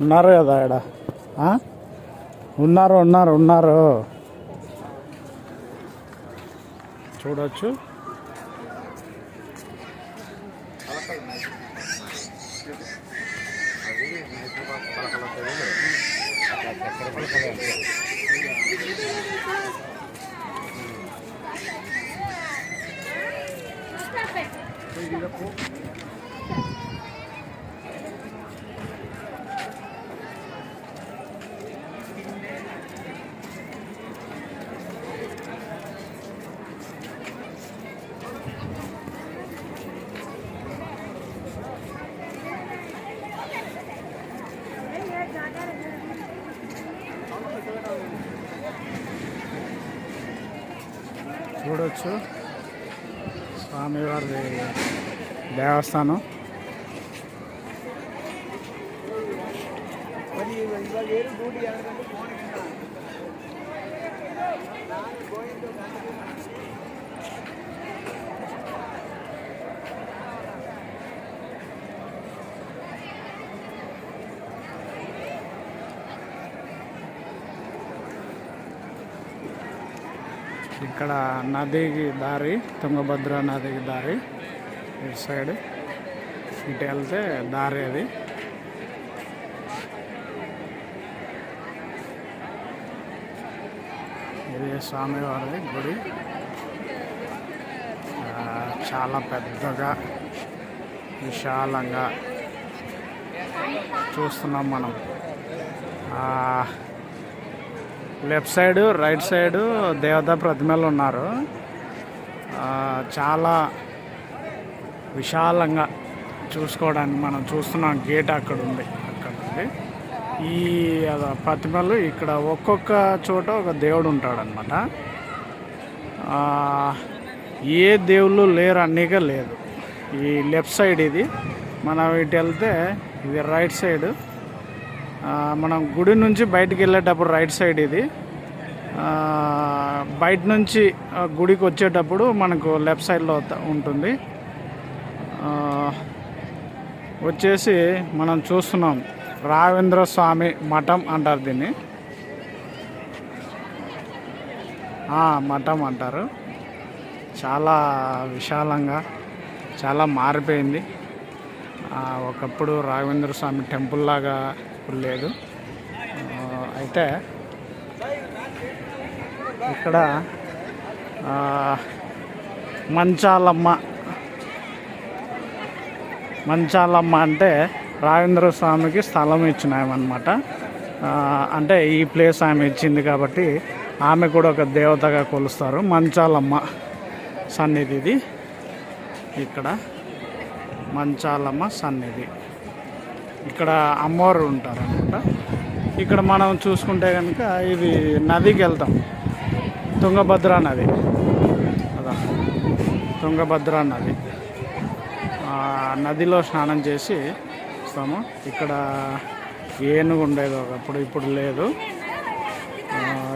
ఉన్నారు కదా ఇక్కడ ఉన్నారు ఉన్నారు ఉన్నారు. చూడొచ్చు. చూడొచ్చు. స్వామివారి దేవస్థానం. ఇక్కడ నదికి దారి తుంగభద్ర నదికి దారి ఇటు సైడ్. ఇటు వెళ్తే దారి అది. ఇది స్వామివారి గుడి. చాలా పెద్దగా విశాలంగా చూస్తున్నాం మనం. లెఫ్ట్ సైడ్ రైట్ సైడ్ దేవతా ప్రతిమలు ఉన్నారు చాలా విశాలంగా చూసుకోవడానికి మనం చూస్తున్నాం గేట్ అక్కడ ఉంది అక్కడ ఉంది ఈ అద ప్రతిమలు ఇక్కడ ఒక్కొక్క చోట ఒక దేవుడు ఉంటాడనమాట ఏ దేవుళ్ళు లేరు అన్నీగా లేదు. ఈ లెఫ్ట్ సైడ్ ఇది. మనం ఇటు వెళ్తే ఇది రైట్ సైడ్. మనం గుడి నుంచి బయటికి వెళ్ళేటప్పుడు రైట్ సైడ్ ఇది. బయట నుంచి గుడికి వచ్చేటప్పుడు మనకు లెఫ్ట్ సైడ్లో ఉంటుంది. వచ్చేసి మనం చూస్తున్నాం రావేంద్ర స్వామి మఠం అంటారు దీన్ని. మఠం అంటారు. చాలా విశాలంగా చాలా మారిపోయింది. ఒకప్పుడు రాఘవేంద్ర స్వామి టెంపుల్ లాగా ఇప్పుడు లేదు అయితే ఇక్కడ మంచాలమ్మ మంచాలమ్మ అంటే రాఘవేంద్ర స్వామికి స్థలం ఇచ్చినామన్నమాట ఆ, అంటే ఈ ప్లేస్ ఆమె ఇచ్చింది కాబట్టి ఆమె కూడా ఒక దేవతగా కొలుస్తారు. మంచాలమ్మ సన్నిధి ఇది ఇక్కడ మంచాలమ్మ సన్నిధి. ఇక్కడ అమ్మవారు ఉంటారు అనమాట ఇక్కడ మనం చూసుకుంటే కనుక ఇది నదికి వెళ్తాం. తుంగభద్ర నది. అదా. తుంగభద్ర నది. నదిలో స్నానం చేసి వస్తాము. ఇక్కడ ఏనుగు ఉండేది ఒకప్పుడు ఇప్పుడు లేదు.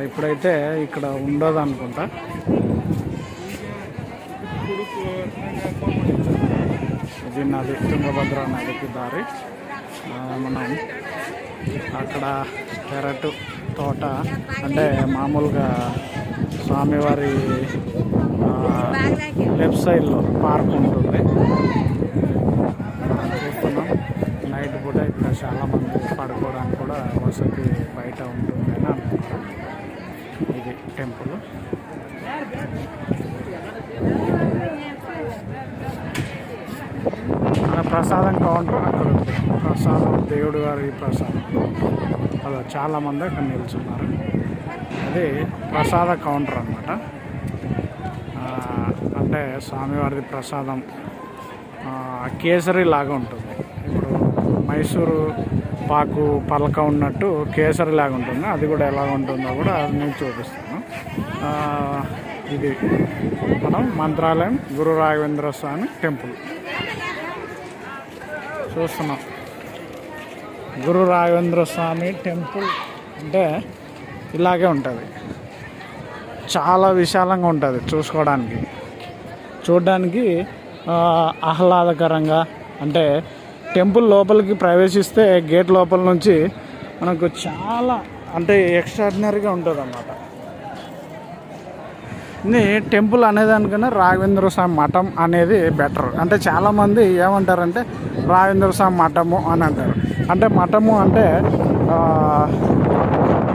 ఇప్పుడైతే ఇక్కడ ఉండదు అనుకుంటా. ఇది నది తుంగభద్ర నదికి దారి. మనం అక్కడ పెరటు తోట అంటే మామూలుగా స్వామివారి లెఫ్ట్ సైడ్లో పార్క్ ఉంటుంది. చూస్తున్నాం. నైట్ పూట ఇక్కడ చాలామంది పడుకోవడానికి కూడా వసతి బయట ఉంటుంది అని ఇది టెంపుల్ మన ప్రసాదం కౌంటర్ అక్కడ ఉంది ప్రసాదం దేవుడు గారి ప్రసాదం. అలా చాలామంది అక్కడ నిల్చున్నారు. అది ప్రసాద కౌంటర్ అనమాట అంటే స్వామివారిది ప్రసాదం. కేసరి లాగా ఉంటుంది. ఇప్పుడు మైసూరు పాకు పలక ఉన్నట్టు కేసరి లాగా ఉంటుంది. అది కూడా ఎలా ఉంటుందో కూడా అది నేను చూపిస్తాను. ఇది మనం మంత్రాలయం గురు రాఘవేంద్ర స్వామి టెంపుల్. చూస్తున్నాం. గురు రాఘవేంద్ర స్వామి టెంపుల్ అంటే ఇలాగే ఉంటుంది. చాలా విశాలంగా ఉంటుంది చూసుకోవడానికి. చూడడానికి ఆహ్లాదకరంగా అంటే టెంపుల్ లోపలికి ప్రవేశిస్తే గేట్ లోపల నుంచి మనకు చాలా అంటే ఎక్స్ట్రాడినరీగా ఉంటుంది అన్నమాట ఇది టెంపుల్ అనేదానికన్నా రాఘవేంద్ర స్వామి మఠం అనేది బెటర్ అంటే చాలామంది ఏమంటారంటే రాఘవేంద్ర స్వామి మఠము అని అంటారు. అంటే మఠము అంటే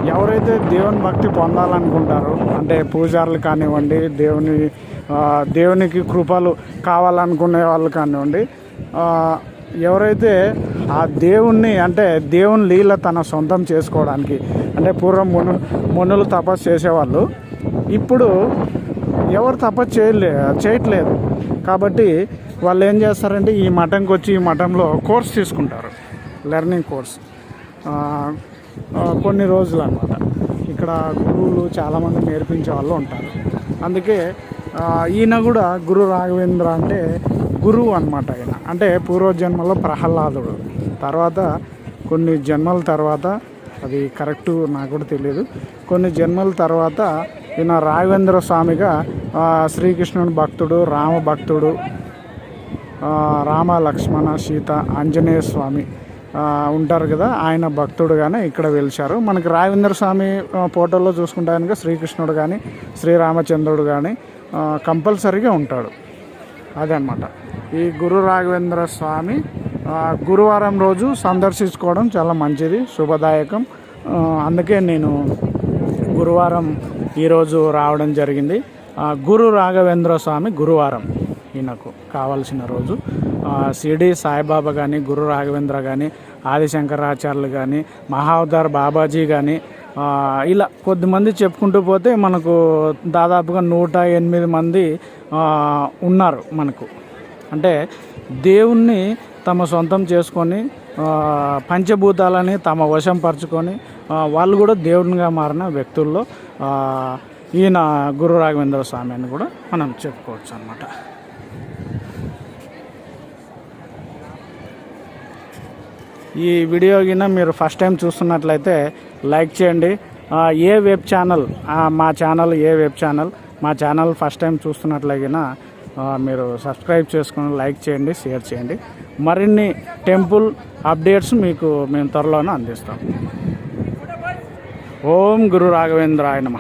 ఎవరైతే దేవుని భక్తి పొందాలనుకుంటారో అంటే పూజారులు కానివ్వండి దేవుని దేవునికి కృపలు కావాలనుకునే వాళ్ళు కానివ్వండి ఎవరైతే ఆ దేవుణ్ణి అంటే దేవుని లీల తన సొంతం చేసుకోవడానికి అంటే పూర్వం మును మునులు తపస్సు చేసేవాళ్ళు ఇప్పుడు ఎవరు తప్ప చేయలే చేయట్లేదు. కాబట్టి వాళ్ళు ఏం చేస్తారంటే ఈ మఠంకి వచ్చి ఈ మఠంలో కోర్స్ తీసుకుంటారు. Learning course. కొన్ని రోజులు అనమాట ఇక్కడ గురువులు చాలామంది నేర్పించే వాళ్ళు ఉంటారు. అందుకే ఈయన కూడా గురు రాఘవేంద్ర అంటే గురువు అనమాట ఆయన. అంటే పూర్వజన్మలో ప్రహ్లాదుడు. తర్వాత కొన్ని జన్మల తర్వాత అది కరెక్ట్ నాకు కూడా తెలియదు. కొన్ని జన్మల తర్వాత ఈయన రాఘవేంద్ర స్వామిగా శ్రీకృష్ణుని భక్తుడు రామ భక్తుడు రామ లక్ష్మణ సీత ఆంజనేయ స్వామి ఉంటారు కదా ఆయన భక్తుడుగానే ఇక్కడ వెలిచారు. మనకి రాఘవేంద్ర స్వామి ఫోటోలో చూసుకుంటే కనుక శ్రీకృష్ణుడు కానీ శ్రీరామచంద్రుడు కానీ కంపల్సరీగా ఉంటాడు. అదనమాట ఈ గురు రాఘవేంద్ర స్వామి గురువారం రోజు సందర్శించుకోవడం చాలా మంచిది శుభదాయకం. అందుకే నేను గురువారం ఈరోజు రావడం జరిగింది. గురు రాఘవేంద్ర స్వామి గురువారం ఈయనకు కావాల్సిన రోజు. ఆ, షిరిడి సాయిబాబా కానీ గురు రాఘవేంద్ర కానీ ఆదిశంకరాచార్యులు కానీ మహావతార్ బాబాజీ కానీ ఇలా కొద్దిమంది చెప్పుకుంటూ పోతే మనకు దాదాపుగా నూట ఎనిమిది మంది ఉన్నారు మనకు. అంటే దేవుణ్ణి తమ సొంతం చేసుకొని పంచభూతాలని తమ వశం పరుచుకొని వాళ్ళు కూడా దేవునిగా మారిన వ్యక్తుల్లో ఈయన గురు రాఘవేంద్ర స్వామి అని కూడా మనం చెప్పుకోవచ్చు అనమాట ఈ వీడియో కింద మీరు ఫస్ట్ టైం చూస్తున్నట్లయితే లైక్ చేయండి. ఏ వెబ్ ఛానల్ మా ఛానల్ ఏ వెబ్ ఛానల్ మా ఛానల్ ఫస్ట్ టైం చూస్తున్నట్లయినా మీరు సబ్స్క్రైబ్ చేసుకుని లైక్ చేయండి షేర్ చేయండి. మరిన్ని టెంపుల్ అప్డేట్స్ మీకు మేము త్వరలోనే అందిస్తాం. ఓం గురు రాఘవేంద్రాయ నమ.